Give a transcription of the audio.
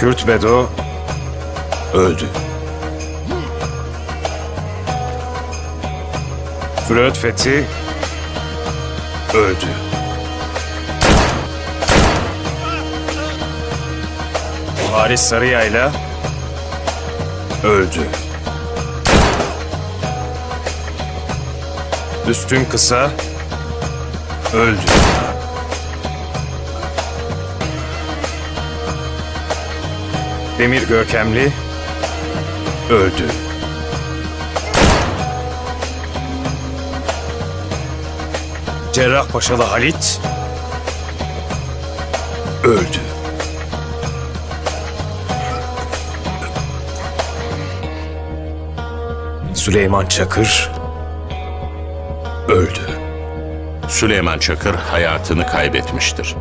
Kürt Bedo öldü. Flöt Fethi öldü. Haris Sarıyayla öldü. Üstün Kısa öldü. Demir Görkemli öldü. Cerrahpaşalı Halit öldü. Süleyman Çakır öldü. Süleyman Çakır hayatını kaybetmiştir.